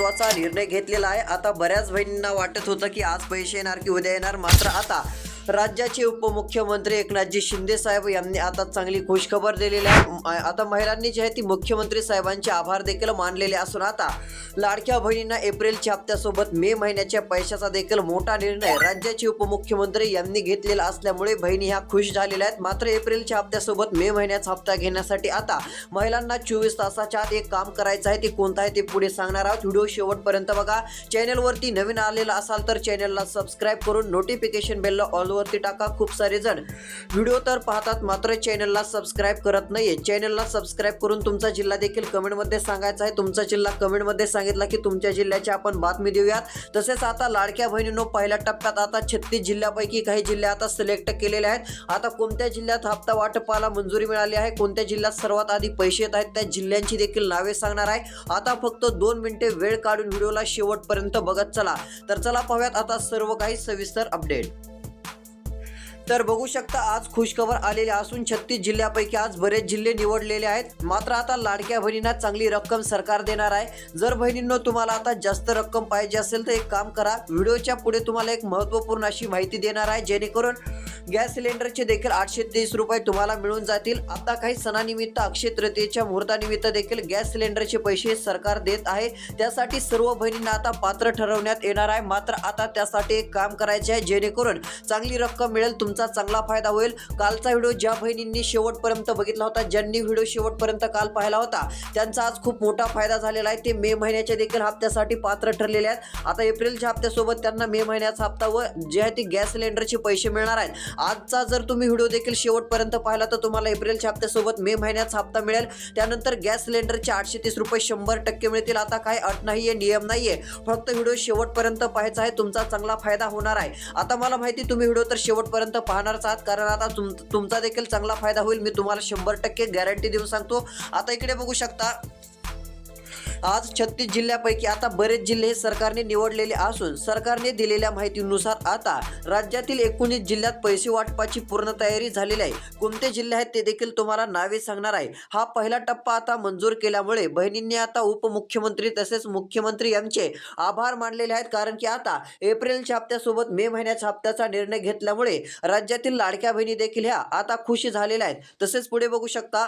महत्त्वाचा निर्णय घेतलेला आहे. आता बऱ्याच बहिणींना वाटत होतं की आज पैसे येणार की उद्या येणार. मात्र आता राज्याचे उपमुख्यमंत्री एकनाथजी शिंदे साहेब यांनी आता चांगली खुशखबर दिलेली आहे. आता महिलांनी जे आहे ती मुख्यमंत्री साहेबांचे आभार देखील मानलेले असून आता लाडक्या बहिणींना एप्रिलच्या हप्त्यासोबत मे महिन्याच्या पैशाचा देखील मोठा निर्णय राज्याचे उपमुख्यमंत्री यांनी घेतलेला असल्यामुळे बहिणी ह्या खुश झालेल्या आहेत. मात्र एप्रिलच्या हप्त्यासोबत मे महिन्याचा हप्ता घेण्यासाठी आता महिलांना चोवीस तासाच्या आत एक काम करायचं आहे ते कोणतं आहे ते पुढे सांगणार आहोत. व्हिडिओ शेवटपर्यंत बघा. चॅनलवरती नवीन आलेला असाल तर चॅनलला सबस्क्राईब करून नोटिफिकेशन बेलला वरती टाका खूप सारे जण. व्हिडिओ तर पाहतात मात्र चॅनलला सबस्क्राईब करत नाहीये. चॅनलला सबस्क्राईब करून तुमचा जिल्हा देखील कमेंटमध्ये सांगायचा आहे. तुमचा जिल्हा कमेंटमध्ये सांगितला की तुमच्या जिल्ह्याची आपण बातमी देऊयात. तसेच आता लाडक्या बहिणींनो पहिल्या टप्प्यात आता छत्तीस जिल्ह्यापैकी काही जिल्हे आता सिलेक्ट केलेले आहेत. आता कोणत्या जिल्ह्यात हप्ता वाटपाला मंजुरी मिळाली आहे? कोणत्या जिल्ह्यात सर्वात आधी पैसे येत आहेत? त्या जिल्ह्यांची देखील नावे सांगणार आहे. आता फक्त दोन मिनिटे वेळ काढून व्हिडिओला शेवटपर्यंत बघत चला. तर चला पाहूयात आता सर्व काही सविस्तर अपडेट तर बघू शकता आज खुशखबर आलेली असून छत्तीस जिल्ह्यापैकी आज बरेच जिल्हे निवडलेले आहेत. मात्र आता लाडक्या बहिणींना चांगली रक्कम सरकार देणार आहे. जर बहिणींनो तुम्हाला आता जास्त रक्कम पाहिजे असेल तर एक काम करा. व्हिडिओच्या पुढे तुम्हाला एक महत्त्वपूर्ण अशी माहिती देणार आहे. जेणेकरून गॅस सिलेंडरचे देखील आठशे तीस रुपये तुम्हाला मिळून जातील. आता काही सणानिमित्त अक्षय तृतीयेच्या मुहूर्तानिमित्त देखील गॅस सिलेंडरचे पैसे सरकार देत आहे. त्यासाठी सर्व बहिणींना आता पात्र ठरवण्यात येणार आहे. मात्र आता त्यासाठी एक काम करायचे आहे. जेणेकरून चांगली रक्कम मिळेल. तुम तुमचा चांगला फायदा होईल. कालचा व्हिडिओ ज्या बहिणींनी शेवटपर्यंत बघितला होता ज्यांनी व्हिडिओ शेवटपर्यंत काल पाहिला होता त्यांचा आज खूप मोठा फायदा झालेला आहे. ते मे महिन्याच्या देखील हप्त्यासाठी पात्र ठरलेले आहेत. आता एप्रिलच्या हप्त्यासोबत त्यांना मे महिन्याचा हप्ता व जे आहे ते गॅस सिलेंडरचे पैसे मिळणार आहेत. आजचा जर तुम्ही व्हिडिओ देखील शेवटपर्यंत पाहिला तर तुम्हाला एप्रिलच्या हप्त्यासोबत मे महिन्याचा हप्ता मिळेल. त्यानंतर गॅस सिलेंडरचे आठशे तीस रुपये शंभर टक्के मिळतील. आता काय अट नाहीये नियम नाहीये. फक्त व्हिडिओ शेवटपर्यंत पाहायचा आहे. तुमचा चांगला फायदा होणार आहे. आता मला माहिती तुम्ही व्हिडिओ तर शेवटपर्यंत पाहणारच आहात. कारण आता तुम तुमचा देखील चांगला फायदा होईल. मी तुम्हाला शंभर टक्के गॅरंटी देऊन सांगतो. आता इकडे बघू शकता. आज छत्तीस जिल्ह्यापैकी आता बरेच जिल्हे सरकारने निवडलेले असून सरकारने दिलेल्या माहितीनुसार आता राज्यातील एकोणीस जिल्ह्यात पैसे वाटपाची पूर्ण तयारी झालेली आहे. कोणते जिल्हे आहेत ते देखील तुम्हाला नावे सांगणार आहे. हा पहिला टप्पा आता मंजूर केल्यामुळे बहिणींनी आता उपमुख्यमंत्री तसेच मुख्यमंत्री यांचे आभार मानलेले आहेत. कारण की आता एप्रिलच्या हप्त्यासोबत मे महिन्याच्या हप्त्याचा निर्णय घेतल्यामुळे राज्यातील लाडक्या बहिणी देखील ह्या आता खुश झालेल्या आहेत. तसेच पुढे बघू शकता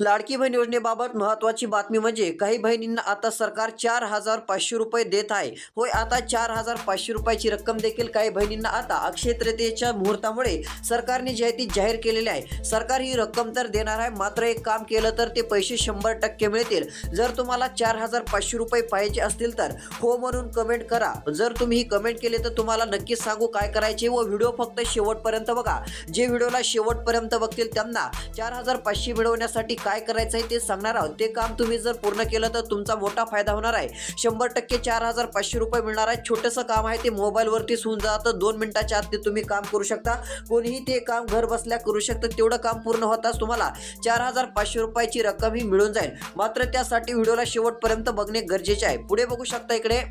लाडकी बहीण योजनेबाबत महत्वाची बातमी म्हणजे काही बहिणींना आता सरकार चार हजार पाचशे रुपये देत आहे. होय आता चार हजार पाचशे रुपयाची रक्कम देखील काही बहिणींना आता अक्षय तृतीयेच्या मुहूर्तामुळे सरकारने जाहिती जाहीर केलेली आहे सरकार ही रक्कम तर देणार आहे मात्र एक काम केलं तर ते पैसे शंभर टक्के मिळतील. जर तुम्हाला चार हजार पाचशे रुपये पाहिजे असतील तर हो म्हणून कमेंट करा. जर तुम्ही ही कमेंट केली तर तुम्हाला नक्कीच सांगू काय करायचे व व्हिडिओ फक्त शेवटपर्यंत बघा. जे व्हिडिओला शेवटपर्यंत बघतील त्यांना चार हजार पाचशे मिळवण्यासाठी काय करायचं आहे ते सांगणार आहोत. ते काम तुम्ही जर पूर्ण केलं तर तुमचा मोठा फायदा होणार आहे. शंभर टक्के चार हजार पाचशे रुपये मिळणार आहे. छोटंसं काम आहे ते मोबाईलवरतीच होऊन जातं. दोन मिनिटाच्या आत ते तुम्ही काम करू शकता. कोणीही ते काम घर बसल्या करू शकतं. तेवढं काम पूर्ण होताच तुम्हाला चार हजार पाचशे रुपयाची रक्कम ही मिळून जाईल. मात्र त्यासाठी व्हिडिओला शेवटपर्यंत बघणे गरजेचे आहे. पुढे बघू शकता इकडे.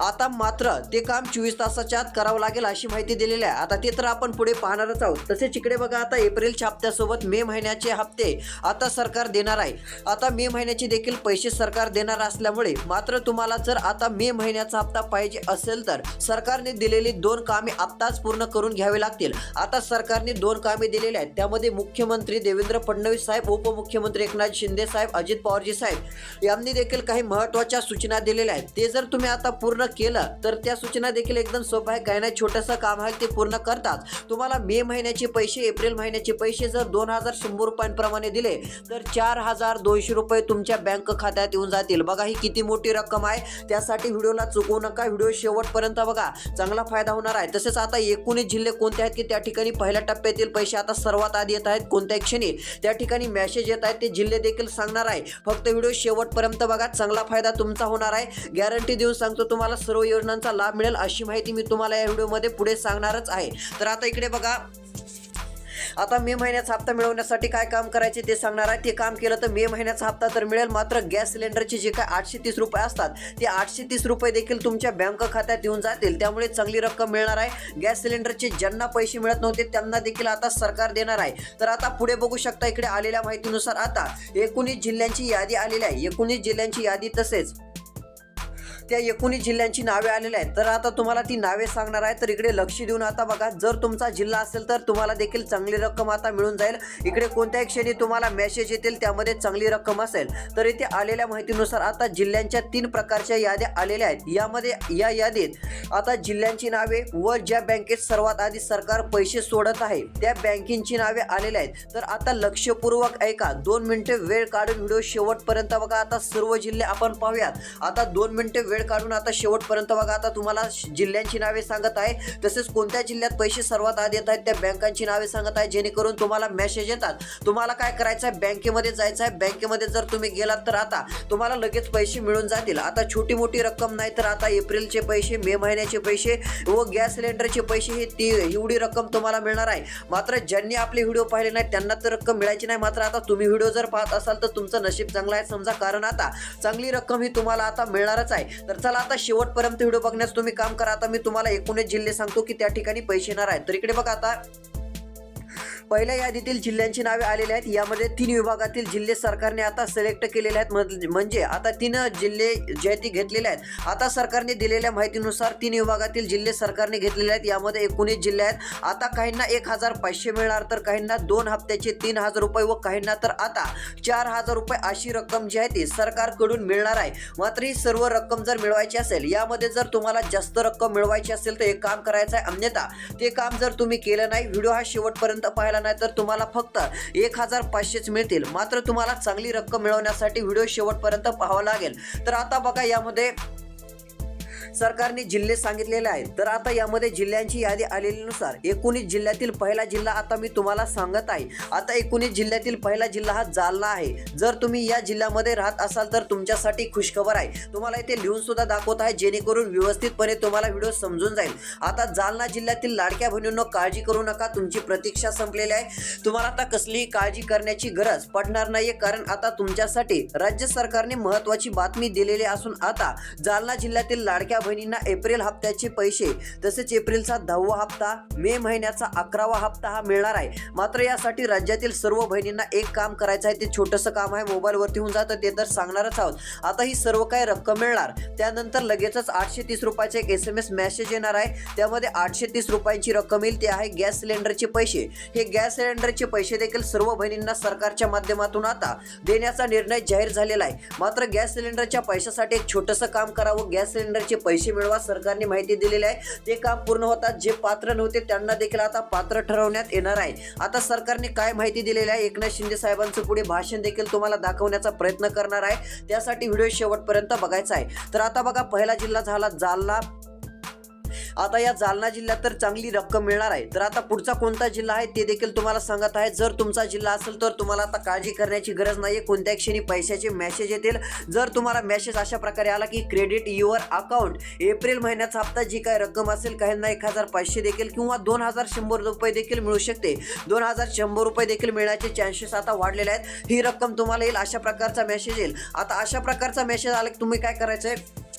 आता मात्र ते काम चोवीस तासाच्या आत करावं लागेल अशी माहिती दिलेली आहे. आता ते तर आपण पुढे पाहणारच आहोत. तसेच इकडे बघा आता एप्रिलच्या हप्त्यासोबत मे महिन्याचे हप्ते आता सरकार देणार आहे. आता मे महिन्याचे देखील पैसे सरकार देणार असल्यामुळे मात्र तुम्हाला जर आता मे महिन्याचा हप्ता पाहिजे असेल तर सरकारने दिलेली दोन कामे आत्ताच पूर्ण करून घ्यावी लागतील. आता सरकारने दोन कामे दिलेली आहेत. त्यामध्ये मुख्यमंत्री देवेंद्र फडणवीस साहेब उपमुख्यमंत्री एकनाथ शिंदे साहेब अजित पवारजी साहेब यांनी देखील काही महत्त्वाच्या सूचना दिलेल्या आहेत. ते जर तुम्ही आता पूर्ण केलं तर त्या सूचना देखील एकदम सोपं आहे. काही नाही छोटंसं काम आहे ते पूर्ण करतात. तुम्हाला मे महिन्याचे पैसे एप्रिल महिन्याचे पैसे जर दोन हजार शंभर रुपयांप्रमाणे दिले तर चार हजार दोनशे रुपये तुमच्या बँक खात्यात येऊन जातील. बघा ही किती मोठी रक्कम आहे. त्यासाठी व्हिडिओला चुकवू नका. व्हिडिओ शेवटपर्यंत बघा. चांगला फायदा होणार आहे. तसेच आता एकोणीस जिल्हे कोणते आहेत की त्या ठिकाणी पहिल्या टप्प्यातील पैसे आता सर्वात आधी येत आहेत कोणत्या क्षणी. त्या ठिकाणी मेसेज येत आहेत ते जिल्हे देखील सांगणार आहे. फक्त व्हिडिओ शेवटपर्यंत बघा. चांगला फायदा तुमचा होणार आहे. गॅरंटी देऊन सांगतो तुम्हाला. सर्व योजनांचा लाभ मिळेल अशी माहिती मी तुम्हाला या व्हिडिओमध्ये पुढे सांगणारच आहे. तर आता इकडे बघा. आता मे महिन्याचा हप्ता मिळवण्यासाठी काय काम करायचे ते सांगणार आहे. ते काम केलं तर मे महिन्याचा हप्ता तर मिळेल. मात्र गॅस सिलेंडरचे जे काय आठशे तीस रुपये असतात ते आठशे तीस रुपये देखील तुमच्या बँक खात्यात येऊन जातील. त्यामुळे चांगली रक्कम मिळणार आहे. गॅस सिलेंडरचे ज्यांना पैसे मिळत नव्हते त्यांना देखील आता सरकार देणार आहे. तर आता पुढे बघू शकता इकडे आलेल्या माहितीनुसार आता एकोणीस जिल्ह्यांची यादी आलेली आहे. एकोणीस जिल्ह्यांची यादी तसेच त्या एकोणीस जिल्ह्यांची नावे आलेली आहेत. तर आता तुम्हाला ती नावे सांगणार आहे. तर इकडे लक्ष देऊन आता बघा जर तुमचा जिल्हा असेल तर तुम्हाला देखील चांगली रक्कम आता मिळून जाईल. इकडे कोणत्याही क्षणी तुम्हाला मेसेज येतील त्यामध्ये चांगली रक्कम असेल. तर इथे आलेल्या माहितीनुसार आता जिल्ह्यांच्या तीन प्रकारच्या याद्या आलेल्या आहेत. यामध्ये या यादीत आता जिल्ह्यांची नावे व ज्या बँकेत सर्वात आधी सरकार पैसे सोडत आहे त्या बँकेची नावे आलेल्या आहेत. तर आता लक्षपूर्वक ऐका. दोन मिनिटे वेळ काढून व्हिडिओ शेवटपर्यंत बघा. आता सर्व जिल्हे आपण पाहूयात. आता दोन मिनिटे वेळ काढून आता शेवटपर्यंत बघा आता तुम्हाला जिल्ह्यांची नावे सांगत आहे तसेच कोणत्या जिल्ह्यात पैसे सर्वात आधी येत आहेत त्या बँकांची नावे सांगत आहे जेणेकरून तुम्हाला मेसेज येतात. तुम्हाला काय करायचं आहे? बँकेमध्ये जायचं आहे. बँकेमध्ये जर तुम्ही गेलात तर आता तुम्हाला लगेच पैसे मिळून जातील. आता छोटी मोठी रक्कम नाही तर आता एप्रिलचे पैसे मे महिन्याचे पैसे व गॅस सिलेंडरचे पैसे हे ती एवढी रक्कम तुम्हाला मिळणार आहे. मात्र ज्यांनी आपले व्हिडिओ पाहिले नाही त्यांना तर रक्कम मिळायची नाही. मात्र आता तुम्ही व्हिडिओ जर पाहत असाल तर तुमचं नशीब चांगलं आहे. समजा कारण आता चांगली रक्कम ही तुम्हाला आता मिळणारच आहे. तर चला आता शेवटपर्यंत व्हिडिओ बघण्यास तुम्ही काम करा. आता मी तुम्हाला एकूणच जिल्हे सांगतो की त्या ठिकाणी पैसे येणार आहेत. तर इकडे बघा आता. पहिल्या यादीतील जिल्ह्यांची नावे आलेली आहेत. यामध्ये तीन विभागातील जिल्हे सरकारने आता सिलेक्ट केलेले आहेत. म्हणजे आता तीन जिल्हे जे आहेत ती घेतलेले आहेत. आता सरकारने दिलेल्या माहितीनुसार तीन विभागातील जिल्हे सरकारने घेतलेले आहेत. यामध्ये एकोणीस जिल्हे आहेत. आता काहींना एक हजार पाचशे मिळणार तर काहींना दोन हप्त्याचे तीन हजार रुपये व काहींना तर आता चार हजार रुपये अशी रक्कम जी आहे ती सरकारकडून मिळणार आहे. मात्र ही सर्व रक्कम जर मिळवायची असेल यामध्ये जर तुम्हाला जास्त रक्कम मिळवायची असेल तर एक काम करायचं आहे. अन्यथा ते काम जर तुम्ही केलं नाही व्हिडिओ हा शेवटपर्यंत पाहायला नाही तर तुम्हाला फक्त एक हजार पाचशेच मिळतील. मात्र तुम्हाला चांगली रक्कम मिळवण्यासाठी व्हिडिओ शेवटपर्यंत पाहावा लागेल. तर आता बघा यामध्ये सरकारने जिल्हे सांगितलेले आहेत. तर आता यामध्ये जिल्ह्यांची यादी आलेलीनुसार एकोणीस जिल्ह्यातील पहिला जिल्हा आता मी तुम्हाला सांगत आहे. आता एकोणीस जिल्ह्यातील पहिला जिल्हा हा जालना आहे. जर तुम्ही या जिल्ह्यामध्ये राहत असाल तर तुमच्यासाठी खुशखबर आहे. तुम्हाला इथे लिहून सुद्धा दाखवत आहे जेणेकरून व्यवस्थितपणे तुम्हाला व्हिडिओ समजून जाईल. आता जालना जिल्ह्यातील लाडक्या बहिणींनो काळजी करू नका. तुमची प्रतीक्षा संपलेली आहे. तुम्हाला आता कसलीही काळजी करण्याची गरज पडणार नाहीये कारण आता तुमच्यासाठी राज्य सरकारने महत्वाची बातमी दिलेली असून आता जालना जिल्ह्यातील लाडक्या बहिणींना एप्रिल हप्त्याचे पैसे तसेच एप्रिलचा दहावा हप्ता मे महिन्याचा अकरावा हप्ता हा मिळणार आहे. मात्र यासाठी राज्यातील सर्व बहिणींना एक काम करायचं आहे ते छोटंसं काम आहे मोबाईलवरती होऊन जातं ते तर सांगणारच आहोत. आता ही सर्व काही रक्कम मिळणार. त्यानंतर लगेचच आठशे तीस रुपयाचे एक एस एम एस मेसेज येणार आहे. त्यामध्ये आठशे तीस रुपयांची रक्कम येईल ते आहे गॅस सिलेंडरचे पैसे. हे गॅस सिलेंडरचे पैसे देखील सर्व बहिणींना सरकारच्या माध्यमातून आता देण्याचा निर्णय जाहीर झालेला आहे. मात्र गॅस सिलेंडरच्या पैशासाठी एक छोटंसं काम करावं गॅस सिलेंडरचे पैसे मिळवा सरकारने माहिती दिलेली आहे. ते काम पूर्ण होतात जे पात्र नव्हते त्यांना देखील आता पात्र ठरवण्यात येणार आहे. आता सरकारने काय माहिती दिलेली आहे? एकनाथ शिंदे साहेबांचं पुढे भाषण देखील तुम्हाला दाखवण्याचा प्रयत्न करणार आहे. त्यासाठी व्हिडिओ शेवटपर्यंत बघायचा आहे. तर आता बघा पहिला जिल्हा झाला जालना. आता या जालना जिल्ह्यात तर चांगली रक्कम मिळणार आहे. तर आता पुढचा कोणता जिल्हा आहे ते देखील तुम्हाला सांगत आहे. जर तुमचा जिल्हा असेल तर तुम्हाला आता काळजी करण्याची गरज नाही आहे कोणत्या क्षणी पैशाचे मेसेज येतील. जर तुम्हाला मेसेज अशा प्रकारे आला की क्रेडिट युअर अकाउंट एप्रिल महिन्याचा हप्ता जी काय रक्कम असेल काहींना एक हजार पाचशे देखील किंवा दोन हजार शंभर रुपये देखील मिळू शकते. दोन हजार शंभर रुपये देखील मिळण्याचे चान्सेस आता वाढलेले आहेत. ही रक्कम तुम्हाला येईल. अशा प्रकारचा मेसेज येईल. आता अशा प्रकारचा मेसेज आला की तुम्ही काय करायचं आहे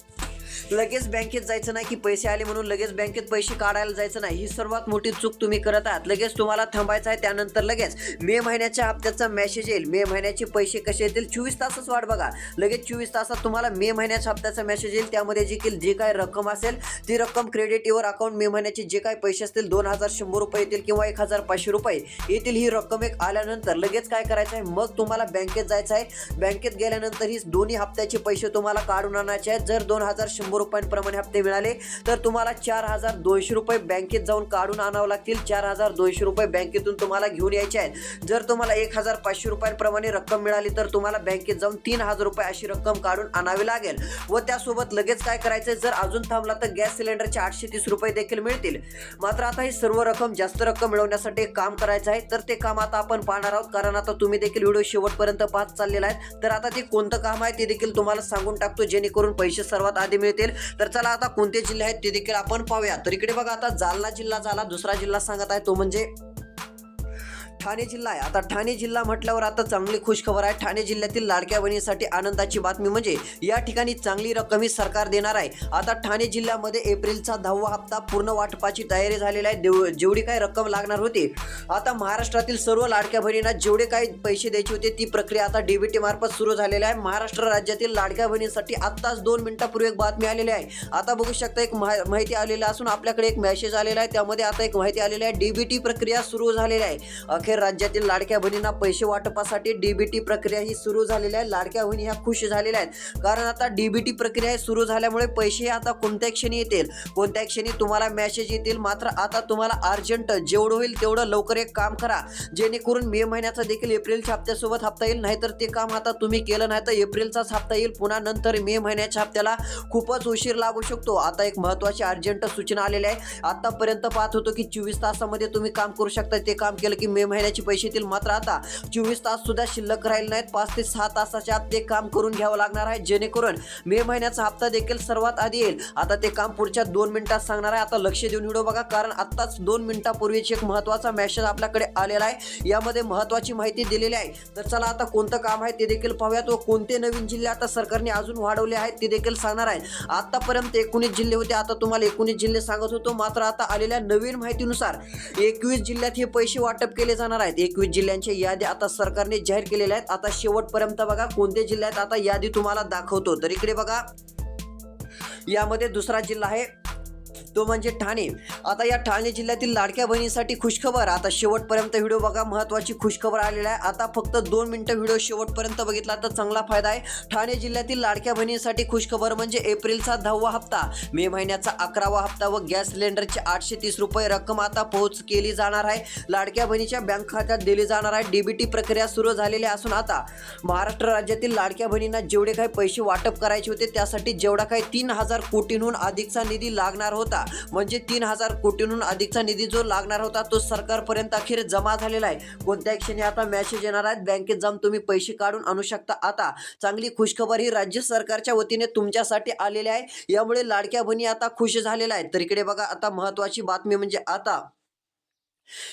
लगेच बँकेत जायचं नाही की पैसे आले म्हणून लगेच बँकेत पैसे काढायला जायचं नाही. ही सर्वात मोठी चूक तुम्ही करत आहात. लगेच तुम्हाला थांबायचं आहे त्यानंतर लगेच मे महिन्याच्या हप्त्याचा मेसेज येईल. मे महिन्याचे पैसे कसे येतील? चोवीस तासच वाट बघा. लगेच चोवीस तासात तुम्हाला मे महिन्याच्या हप्त्याचा मेसेज येईल. त्यामध्ये जे की जी काय रक्कम असेल ती रक्कम क्रेडिट युअर अकाउंट मे महिन्याचे जे काही पैसे असतील दोन हजार शंभर रुपये येतील किंवा एक हजार पाचशे रुपये येतील ही रक्कम एक आल्यानंतर लगेच काय करायचं आहे? मग तुम्हाला बँकेत जायचं आहे. बँकेत गेल्यानंतर ही दोन्ही हप्त्याचे पैसे तुम्हाला काढून आणायचे आहेत. जर दोन हजार शंभर रुपयांप्रमाणे हप्ते मिळाले. तर तुम्हाला चार हजार दोनशे रुपये बँकेत जाऊन काढून आणावं लागतील. चार हजार दोनशे रुपये बँकेतून तुम्हाला घेऊन यायचे आहेत. जर तुम्हाला एक हजार पाचशे रुपयांप्रमाणे रक्कम मिळाली तर तुम्हाला बँकेत जाऊन तीन हजार रुपये अशी रक्कम काढून आणावी लागेल. व त्यासोबत लगेच काय करायचं जर अजून थांबला तर गॅस सिलेंडरचे आठशे तीस रुपये देखील मिळतील. मात्र आता ही सर्व रक्कम जास्त रक्कम मिळवण्यासाठी एक काम करायचं आहे. तर ते काम आता आपण पाहणार आहोत. कारण आता तुम्ही देखील व्हिडिओ शेवटपर्यंत पाहत चाललेला आहे. तर आता ते कोणतं काम आहे ते देखील तुम्हाला सांगून टाकतो. जेणेकरून पैसे सर्वात आधी मिळतील. तर चला आता कोणते जिल्हे आहेत ते देखील आपण पाहूया. तर इकडे बघा आता जालना जिल्हा झाला दुसरा जिल्हा सांगत आहे तो म्हणजे ठाणे जिल्हा आहे. आता ठाणे जिल्हा म्हटल्यावर आता चांगली खुशखबर आहे. ठाणे जिल्ह्यातील लाडक्या बहिणीसाठी आनंदाची बातमी म्हणजे या ठिकाणी चांगली रक्कम ही सरकार देणार आहे. आता ठाणे जिल्ह्यामध्ये एप्रिलचा दहावा हप्ता पूर्ण वाटपाची तयारी झालेली आहे. देव- जेवढी काही रक्कम लागणार होती आता महाराष्ट्रातील सर्व लाडक्या बहिणींना जेवढे काही पैसे द्यायचे होते ती प्रक्रिया आता डीबीटी मार्फत सुरू झालेली आहे. महाराष्ट्र राज्यातील लाडक्या बहिणींसाठी आत्ताच दोन मिनिटापूर्वी एक बातमी आलेली आहे. आता बघू शकता एक माहिती आलेली असून आपल्याकडे एक मेसेज आलेला आहे. त्यामध्ये आता एक माहिती आलेली आहे. डीबीटी प्रक्रिया सुरू झालेली आहे. अखेर राज्यातील लाडक्या बहिणींना पैसे वाटपासाठी डीबीटी प्रक्रिया ही सुरू झालेली आहे लाडक्या बहिणी ह्या खुश झालेल्या आहेत. कारण आता डीबीटी प्रक्रिया सुरू झाल्यामुळे पैसे आता कोणत्या क्षणी येतील. कोणत्या क्षणी तुम्हाला मेसेज येतील. मात्र आता तुम्हाला अर्जंट जेवढं होईल तेवढं लवकर एक काम करा. जेणेकरून मे महिन्याचा देखील एप्रिलच्या हप्त्यासोबत हप्ता येईल. नाहीतर ते काम आता तुम्ही केलं नाही तर एप्रिलचाच हप्ता येईल. पुन्हा नंतर मे महिन्याच्या हप्त्याला खूपच उशीर लागू शकतो. आता एक महत्त्वाची अर्जंट सूचना आलेली आहे आतापर्यंत पाहत होतो की चोवीस तासामध्ये तुम्ही काम करू शकता. ते काम केलं की मे महिन्याचे पैसे येतील. मात्र आता चोवीस तास सुद्धा शिल्लक राहिले नाहीत. पाच ते सहा तासाच्या आत ते काम करून घ्यावं लागणार आहे. जेणेकरून मे महिन्याचा हप्ता देखील सर्वात आधी येईल. आता ते काम पुढच्या दोन मिनिटात सांगणार आहे. आता लक्ष देऊन व्हिडिओ बघा कारण आत्ताच दोन मिनिटापूर्वीच एक महत्त्वाचा मेसेज आपल्याकडे आलेला आहे. यामध्ये महत्त्वाची माहिती दिलेली आहे. तर चला आता कोणतं काम आहे ते देखील पाहूयात व कोणते नवीन जिल्हे आता सरकारने अजून वाढवले आहेत ते देखील सांगणार आहे. आतापर्यंत एकोणीस जिल्हे होते. आता तुम्हाला एकोणीस जिल्हे सांगत होतो. मात्र आता आलेल्या नवीन माहितीनुसार एकवीस जिल्ह्यात हे पैसे वाटप केले जाणार आहेत. एकवीस जिल्ह्यांच्या यादी आता सरकारने जाहीर केलेल्या आहेत. आता शेवटपर्यंत बघा कोणत्या जिल्ह्यात आता यादी तुम्हाला दाखवतो. तर इकडे बघा. यामध्ये दुसरा जिल्हा आहे. तो म्हणजे ठाणे. आता या ठाणे जिल्ह्यातील लाडक्या बहिणीसाठी खुशखबर. आता शेवटपर्यंत व्हिडिओ बघा महत्वाची खुशखबर आलेला आहे. आता फक्त दोन मिनिटं व्हिडिओ शेवटपर्यंत बघितला तर चांगला फायदा आहे. ठाणे जिल्ह्यातील लाडक्या बहिणीसाठी खुशखबर म्हणजे एप्रिलचा दहावा हप्ता. मे महिन्याचा अकरावा हप्ता व गॅस सिलेंडरचे आठशे तीस रुपये रक्कम आता पोहोच केली जाणार आहे. लाडक्या बहिणीच्या बँक खात्यात दिली जाणार आहे. डीबीटी प्रक्रिया सुरू झालेली असून आता महाराष्ट्र राज्यातील लाडक्या बहिणींना जेवढे काही पैसे वाटप करायचे होते त्यासाठी जेवढा काही तीन हजार कोटींहून अधिकचा निधी लागणार होता. म्हणजे तीन हजार कोटींहून अधिकचा निधी जो लागणार होता तो सरकारपर्यंत अखेर जमा झालेला आहे. कोणत्या क्षणी आता मॅसेज येणार आहेत. बँकेत जाऊन तुम्ही पैसे काढून आणू शकता. आता चांगली खुशखबर ही राज्य सरकारच्या वतीने तुमच्यासाठी आलेली आहे. यामुळे लाडक्या बहिणी आता खुश झालेल्या आहेत. तर इकडे बघा आता महत्वाची बातमी म्हणजे आता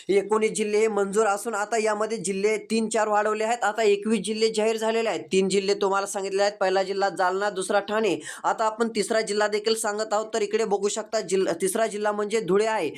एकोणीस जिल्हे हे मंजूर असून आता यामध्ये जिल्हे तीन चार वाढवले आहेत. आता एकवीस जिल्हे जाहीर झालेले आहेत. तीन जिल्हे तुम्हाला सांगितले आहेत. पहिला जिल्हा जालना दुसरा ठाणे. आता आपण तिसरा जिल्हा देखील सांगत आहोत. तर इकडे बघू शकता जिल्हा तिसरा जिल्हा म्हणजे धुळे आहे.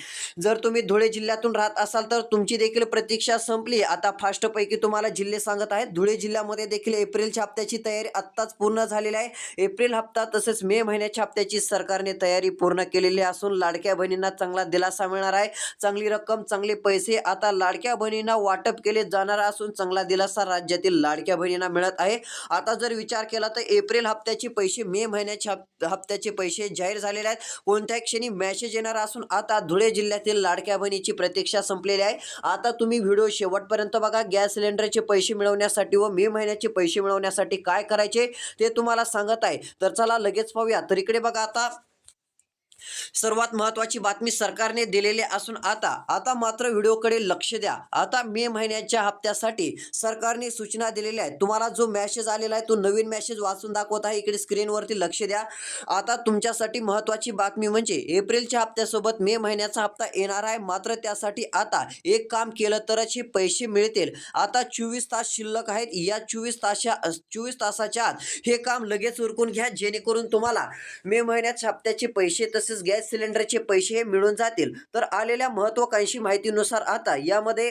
जर तुम्ही धुळे जिल्ह्यातून राहत असाल तर तुमची देखील प्रतीक्षा संपली. आता फास्टपैकी तुम्हाला जिल्हे सांगत आहेत. धुळे जिल्ह्यामध्ये देखील एप्रिलच्या हप्त्याची तयारी आत्ताच पूर्ण झालेली आहे. एप्रिल हप्ता तसेच मे महिन्याच्या हप्त्याची सरकारने तयारी पूर्ण केलेली असून लाडक्या बहिणींना चांगला दिलासा मिळणार आहे. चांगली रक्कम चांगली पैसे आता लाडक्या बहिणींना वाटप केले जाणार असून चांगला दिलासा राज्यातील लाडक्या बहिणींना मिळत आहे. आता जर विचार केला तर एप्रिल हप्त्याचे पैसे मे महिन्याच्या हप्त्याचे पैसे जाहीर झालेले आहेत. कोणत्या क्षणी मेसेज येणार असून आता धुळे जिल्ह्यातील लाडक्या बहिणीची प्रतीक्षा संपलेली आहे. आता तुम्ही व्हिडिओ शेवटपर्यंत बघा. गॅस सिलेंडरचे पैसे मिळवण्यासाठी व मे महिन्याचे पैसे मिळवण्यासाठी काय करायचे ते तुम्हाला सांगत आहे. तर चला लगेच पाहूया. तर इकडे बघा आता सर्वात महत्वाची बातमी सरकारने दिलेली असून आता आता मात्र व्हिडिओकडे लक्ष द्या. आता मे महिन्याच्या हप्त्यासाठी सरकारने सूचना दिलेल्या आहेत. तुम्हाला जो मेसेज आलेला आहे तो नवीन मेसेज वाचून दाखवत आहे. इकडे स्क्रीनवरती लक्ष द्या. आता तुमच्यासाठी महत्वाची बातमी म्हणजे एप्रिलच्या हप्त्यासोबत मे महिन्याचा हप्ता येणार आहे. मात्र त्यासाठी आता एक काम केलं तरच हे पैसे मिळतील. आता चोवीस तास शिल्लक आहेत. या चोवीस तासा चोवीस तासाच्या आत हे काम लगेच उरकून घ्या. जेणेकरून तुम्हाला मे महिन्याच्या हप्त्याचे पैसे तसे तसेच गॅस सिलेंडरचे पैसे मिळून जातील. तर आलेल्या महत्वाकांक्षी माहितीनुसार आता यामध्ये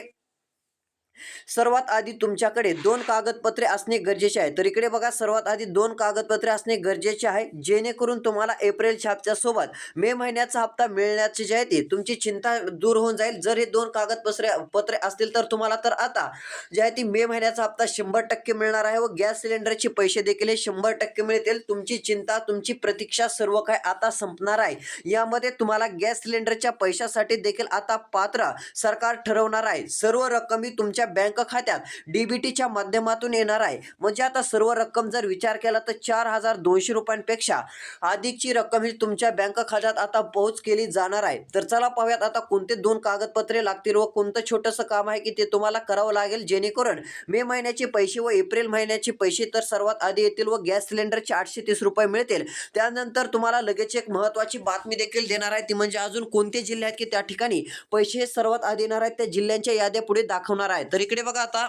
सर्वात आधी तुमच्याकडे दोन कागदपत्रे असणे गरजेचे आहे. तर इकडे बघा सर्वात आधी दोन कागदपत्रे असणे गरजेचे आहे. जेणेकरून तुम्हाला एप्रिल छापच्या सोबत मे महिन्याचा हप्ता मिळण्याची जे आहे ती तुमची चिंता दूर होऊन जाईल. जर हे दोन कागदपत्रे पत्रे असतील तर तुम्हाला तर आता जे आहे ती मे महिन्याचा हप्ता शंभर टक्के मिळणार आहे व गॅस सिलेंडरचे पैसे देखील हे शंभर टक्के मिळतील. तुमची चिंता तुमची प्रतीक्षा सर्व काय आता संपणार आहे. यामध्ये तुम्हाला गॅस सिलेंडरच्या पैशासाठी देखील आता पात्र सरकार ठरवणार आहे. सर्व रक्कम ही तुमच्या बँक खात्यात डीबीटीच्या माध्यमातून येणार आहे. म्हणजे आता सर्व रक्कम जर विचार केला तर चार हजार दोनशे रुपयांपेक्षा अधिकची रक्कम ही तुमच्या बँक खात्यात आता पोहोच केली जाणार आहे. तर चला पाहूयात आता कोणते दोन कागदपत्रे लागतील व कोणतं छोटंसं काम आहे की ते तुम्हाला करावं लागेल. जेणेकरून मे महिन्याचे पैसे व एप्रिल महिन्याचे पैसे तर सर्वात आधी येतील व गॅस सिलेंडरचे आठशे तीस रुपये मिळतील. त्यानंतर तुम्हाला लगेच एक महत्त्वाची बातमी देखील देणार आहे. ती म्हणजे अजून कोणते जिल्हे आहेत की त्या ठिकाणी पैसे हे सर्वात आधी येणार आहेत त्या जिल्ह्यांच्या याद्या पुढे दाखवणार आहेत. तर इकडे बघा आता.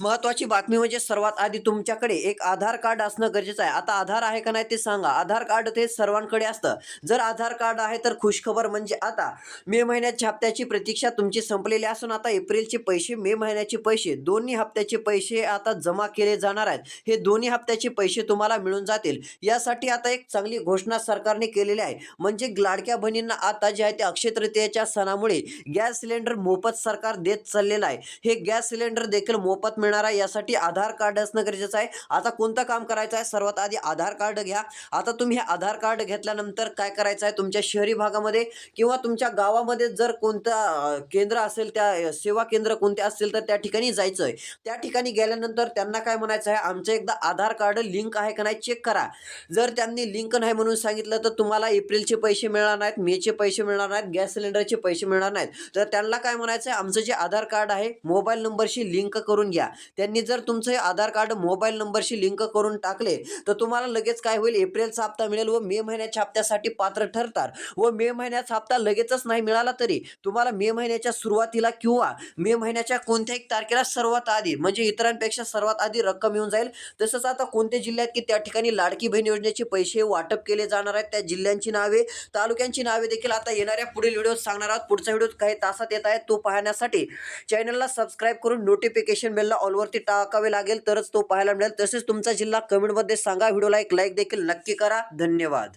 महत्वाची बातमी म्हणजे सर्वात आधी तुमच्याकडे एक आधार कार्ड असणं गरजेचं आहे. आता आधार आहे का नाही ते सांगा. आधार कार्ड ते सर्वांकडे असतं. जर आधार कार्ड आहे तर खुशखबर म्हणजे आता मे महिन्याच्या हप्त्याची प्रतीक्षा तुमची संपलेली असून आता एप्रिलचे पैसे मे महिन्याचे पैसे दोन्ही हप्त्याचे पैसे आता जमा केले जाणार आहेत. हे दोन्ही हप्त्याचे पैसे तुम्हाला मिळून जातील. यासाठी आता एक चांगली घोषणा सरकारने केलेली आहे. म्हणजे लाडक्या बहिणींना आता जे आहे ते अक्षय तृतीयेच्या सणामुळे गॅस सिलेंडर मोफत सरकार देत चाललेलं आहे. हे गॅस सिलेंडर देखील मोफत मिळणार आहे. यासाठी आधार कार्ड असणं गरजेचं आहे. आता कोणतं काम करायचं आहे? सर्वात आधी आधार कार्ड घ्या. आता तुम्ही हे आधार कार्ड घेतल्यानंतर काय करायचं आहे? तुमच्या शहरी भागामध्ये किंवा तुमच्या गावामध्ये जर कोणतं केंद्र असेल त्या सेवा केंद्र कोणते असतील तर त्या ठिकाणी जायचं आहे. त्या ठिकाणी गेल्यानंतर त्यांना काय म्हणायचं आहे? आमचं एकदा आधार कार्ड लिंक आहे का नाही चेक करा. जर त्यांनी लिंक नाही म्हणून सांगितलं तर तुम्हाला एप्रिलचे पैसे मिळणार नाहीत मेचे पैसे मिळणार नाहीत गॅस सिलेंडरचे पैसे मिळणार नाहीत. तर त्यांना काय म्हणायचं आहे? आमचं जे आधार कार्ड आहे मोबाईल नंबरशी लिंक करून घ्या. त्यांनी जर तुमचं आधार कार्ड मोबाईल नंबरशी लिंक करून टाकले तर तुम्हाला लगेच काय होईल? एप्रिलचा हप्ता मिळेल व मे महिन्याच्या हप्त्यासाठी पात्र ठरतात. व मे महिन्याचा हप्ता लगेचच नाही मिळाला तरी तुम्हाला मे महिन्याच्या सुरुवातीला किंवा मे महिन्याच्या कोणत्याही तारखेला सर्वात आधी म्हणजे इतरांपेक्षा सर्वात आधी रक्कम येऊन जाईल. तसंच आता कोणत्या जिल्ह्यात की त्या ठिकाणी लाडकी बहीण योजनेचे पैसे वाटप केले जाणार आहेत त्या जिल्ह्यांची नावे तालुक्यांची नावे देखील आता येणाऱ्या पुढील व्हिडिओ सांगणार आहोत. पुढचा व्हिडिओ काही तासात येत आहे तो पाहण्यासाठी चॅनलला सबस्क्राईब करून नोटिफिकेशन नोटिफिकेशन बेलला ऑलवरती टाकावे लागेल तरच तो पाहायला मिळेल. तसेच तुमचा जिल्हा कमेंटमध्ये सांगा. व्हिडिओला एक लाईक देखील नक्की करा. धन्यवाद.